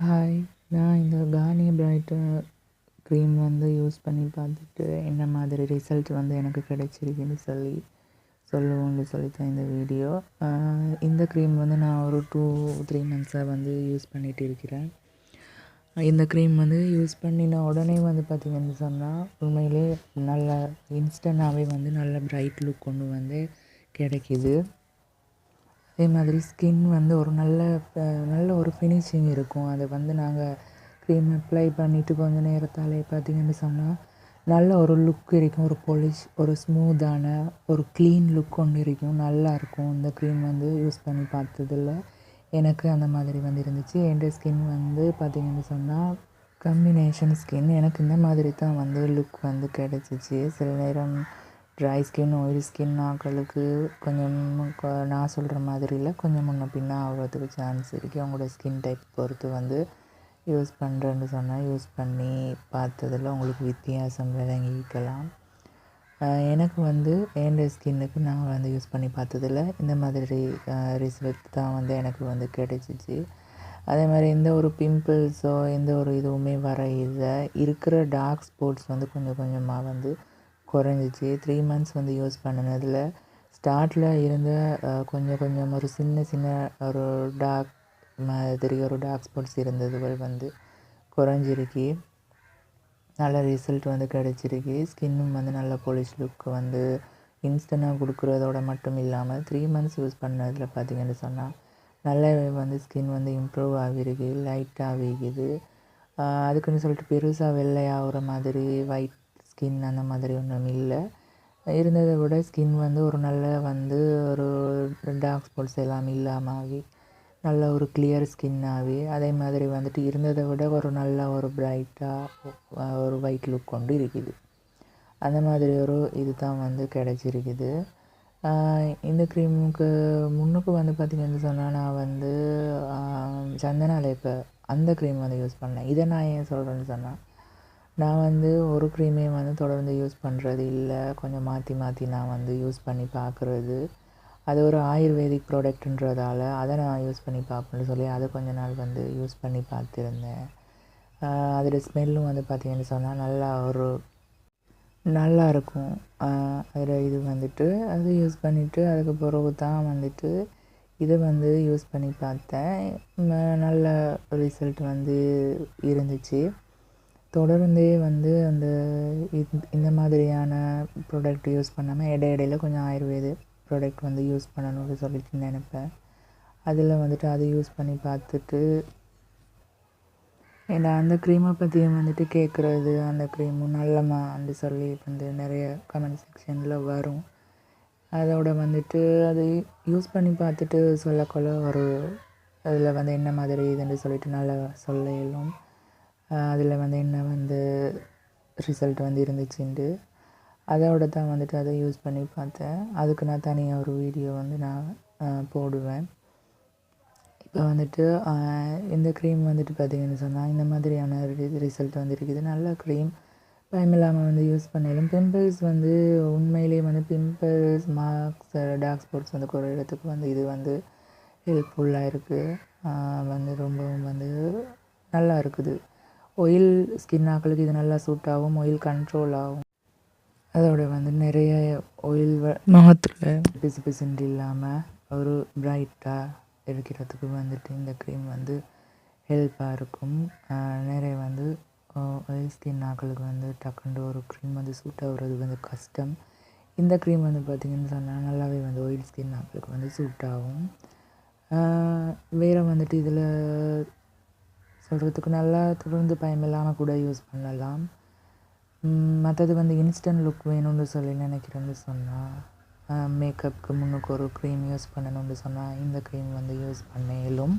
Hi நான் இந்த Garnier bright cream வந்து யூஸ் பண்ணி பார்த்துட்டு என்ன மாதிரி ரிசல்ட் வந்து எனக்கு கிடைச்சிருக்குன்னு சொல்லி சொல்லுவோம்னு சொல்லித்தான் இந்த வீடியோ இந்த க்ரீம் வந்து நான் ஒரு டூ த்ரீ மந்த்ஸாக வந்து யூஸ் பண்ணிகிட்டு இருக்கிறேன். இந்த க்ரீம் வந்து யூஸ் பண்ணின உடனே வந்து பார்த்திங்கன்னு சொன்னால் உண்மையிலே நல்ல இன்ஸ்டண்ட்டாகவே வந்து நல்ல பிரைட் லுக் கொண்டு வந்து கிடைக்கிது. அதே மாதிரி ஸ்கின் வந்து ஒரு நல்ல நல்ல ஒரு ஃபினிஷிங் இருக்கும். அதை வந்து நாங்கள் க்ரீம் அப்ளை பண்ணிவிட்டு கொஞ்சம் நேரத்தாலே பார்த்திங்கன்னு சொன்னால் நல்ல ஒரு லுக் இருக்கும் ஒரு பொலிஷ் ஒரு ஸ்மூத்தான ஒரு க்ளீன் லுக் கொண்டு இருக்கும். நல்லாயிருக்கும் இந்த க்ரீம் வந்து யூஸ் பண்ணி பார்த்ததில் எனக்கு அந்த மாதிரி வந்து இருந்துச்சு. என் ஸ்கின் வந்து பார்த்திங்கன்னு சொன்னால் கம்பினேஷன் ஸ்கின் எனக்கு இந்த மாதிரி தான் வந்து லுக் வந்து கிடச்சிச்சு. சில நேரம் ட்ரை ஸ்கின் ஆயில் ஸ்கின் ஆக்களுக்கு கொஞ்சம் நான் சொல்கிற மாதிரி இல்லை கொஞ்சம் முன்ன பின்னே ஆகிறதுக்கு சான்ஸ் இருக்குது அவங்களோட ஸ்கின் டைப் பொறுத்து வந்து யூஸ் பண்ணுறேன்னு சொன்னால் யூஸ் பண்ணி பார்த்ததில் உங்களுக்கு வித்தியாசம் விளங்கிக்கலாம் எனக்கு வந்து என் ஸ்கின்னுக்கு நான் வந்து யூஸ் பண்ணி பார்த்ததில் இந்த மாதிரி ரிசல்ட் தான் வந்து எனக்கு வந்து கிடைச்சிச்சு. அதே மாதிரி எந்த ஒரு பிம்பிள்ஸோ எந்த ஒரு இதுவுமே வர இல்லை. இருக்கிற டார்க் ஸ்பாட்ஸ் வந்து கொஞ்சம் கொஞ்சமாக வந்து குறைஞ்சிச்சு. த்ரீ மந்த்ஸ் வந்து யூஸ் பண்ணினதில் ஸ்டார்ட்டில் இருந்த கொஞ்சம் கொஞ்சம் ஒரு சின்ன சின்ன ஒரு டார்க் மாதிரி ஒரு டார்க் ஸ்பாட்ஸ் இருந்ததுகள் வந்து குறைஞ்சிருக்கு. நல்ல ரிசல்ட் வந்து கிடச்சிருக்கு. ஸ்கின்னும் வந்து நல்ல போலிஷ் லுக் வந்து இன்ஸ்டண்ட்டாக கொடுக்குறதோட மட்டும் இல்லாமல் த்ரீ மந்த்ஸ் யூஸ் பண்ணதில் பார்த்திங்கன்னு சொன்னால் நல்ல வந்து ஸ்கின் வந்து இம்ப்ரூவ் ஆகிருக்கு லைட்டாக ஆகிக்குது அதுக்குன்னு சொல்லிட்டு பெருசாக வெள்ளையாகிற மாதிரி ஒயிட் ஸ்கின் அந்த மாதிரி ஒன்றும் இல்லை. இருந்ததை விட ஸ்கின் வந்து ஒரு நல்ல வந்து ஒரு டார்க் ஸ்பாட்ஸ் எல்லாம் இல்லாமல் ஆகி நல்ல ஒரு கிளியர் ஸ்கின்னாகவே அதே மாதிரி வந்துட்டு இருந்ததை விட ஒரு நல்ல ஒரு பிரைட்டாக ஒரு ஒயிட் லுக் கொண்டு இருக்குது. அந்த மாதிரி ஒரு இது தான் வந்து கிடச்சிருக்குது. இந்த க்ரீமுக்கு முன்னுக்கு வந்து பார்த்திங்கன்னு சொன்னால் நான் வந்து சந்தனால இப்போ அந்த க்ரீம் வந்து யூஸ் பண்ணேன் இதை நான் ஏன் சொல்கிறேன்னு சொன்னால் நான் வந்து ஒரு க்ரீமே வந்து தொடர்ந்து யூஸ் பண்ணுறது இல்லை. கொஞ்சம் மாற்றி மாற்றி நான் வந்து யூஸ் பண்ணி பார்க்குறது அது ஒரு ஆயுர்வேதிக் ப்ராடக்ட்ன்றதால அதை நான் யூஸ் பண்ணி பார்ப்பேன்னு சொல்லி அதை கொஞ்ச நாள் வந்து யூஸ் பண்ணி பார்த்துருந்தேன். அதோடய ஸ்மெல்லும் வந்து பார்த்திங்கன்னு சொன்னால் நல்லா ஒரு நல்லா இருக்கும். அதில் இது வந்துட்டு அது யூஸ் பண்ணிவிட்டு அதுக்கு பிறகு தான் வந்துட்டு இதை வந்து யூஸ் பண்ணி பார்த்தேன். நல்ல ரிசல்ட் வந்து இருந்துச்சு. தொடர்ந்தே வந்து அந்த இந்த மாதிரியான ப்ராடக்ட் யூஸ் பண்ணாமல் இடை இடையில கொஞ்சம் ஆயுர்வேத ப்ராடக்ட் வந்து யூஸ் பண்ணணும்னு சொல்லிட்டு நினைப்பேன். அதில் வந்துட்டு அதை யூஸ் பண்ணி பார்த்துட்டு ஏன்னா அந்த க்ரீமை பற்றியும் வந்துட்டு கேட்குறது அந்த க்ரீமும் நல்லமான்னு சொல்லி வந்து நிறைய கமெண்ட் செக்ஷனில் வரும். அதோட வந்துட்டு அது யூஸ் பண்ணி பார்த்துட்டு சொல்லக்கொள்ள ஒரு அதில் வந்து என்ன மாதிரி இதுன்னு சொல்லிட்டு நல்லா சொல்ல இயலும். அதில் வந்து என்ன வந்து ரிசல்ட் வந்து இருந்துச்சுன்ட்டு அதோட தான் வந்துட்டு அதை யூஸ் பண்ணி பார்த்தேன். அதுக்கு நான் தனியாக ஒரு வீடியோ வந்து நான் போடுவேன். இப்போ வந்துட்டு இந்த க்ரீம் வந்துட்டு பார்த்திங்கன்னு சொன்னால் இந்த மாதிரியான ரிசல்ட் வந்து இருக்குது. நல்ல க்ரீம் பயம் இல்லாமல் வந்து யூஸ் பண்ணாலும் பிம்பிள்ஸ் வந்து உண்மையிலேயே வந்து பிம்பிள்ஸ் மார்க்ஸ் டார்க் ஸ்பாட்ஸ் வந்து குறையிறதுக்கு வந்து இது வந்து ஹெல்ப்ஃபுல்லாக இருக்குது வந்து ரொம்பவும் வந்து நல்லா இருக்குது. ஒயில் ஸ்கின் ஆக்களுக்கு இது நல்லா சூட் ஆகும் ஒயில் கண்ட்ரோல் ஆகும். அதோட வந்து நிறைய ஒயில் முகத்தில். பிசு பிசுண்டு இல்லாமல் ஒரு பிரைட்டாக இருக்கிறதுக்கு வந்துட்டு இந்த க்ரீம் வந்து ஹெல்ப்பாக இருக்கும். நிறைய வந்து ஒயில் ஸ்கின் ஆக்களுக்கு வந்து டக்குண்டு ஒரு க்ரீம் வந்து சூட் ஆகுறது வந்து கஷ்டம். இந்த க்ரீம் வந்து பார்த்திங்கன்னு சொன்னால் நல்லாவே வந்து ஒயில் ஸ்கின் ஆக்களுக்கு வந்து சூட் ஆகும். வேறு வந்துட்டு இதில் சொல்கிறதுக்கு நல்லா தொடர்ந்து பயம் இல்லாமல் கூட யூஸ் பண்ணலாம். மற்றது வந்து இன்ஸ்டன்ட் லுக் வேணும்னு சொல்லி நினைக்கிறேன்னு சொன்னால் மேக்கப்புக்கு முன்னுக்கு ஒரு க்ரீம் யூஸ் பண்ணணும்னு சொன்னால் இந்த க்ரீம் வந்து யூஸ் பண்ண இயலும்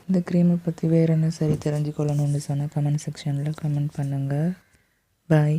இந்த க்ரீமை பற்றி வேறு என்ன சரி தெரிஞ்சுக்கொள்ளணும்னு சொன்னால் கமெண்ட் செக்ஷனில் கமெண்ட் பண்ணுங்கள் பாய்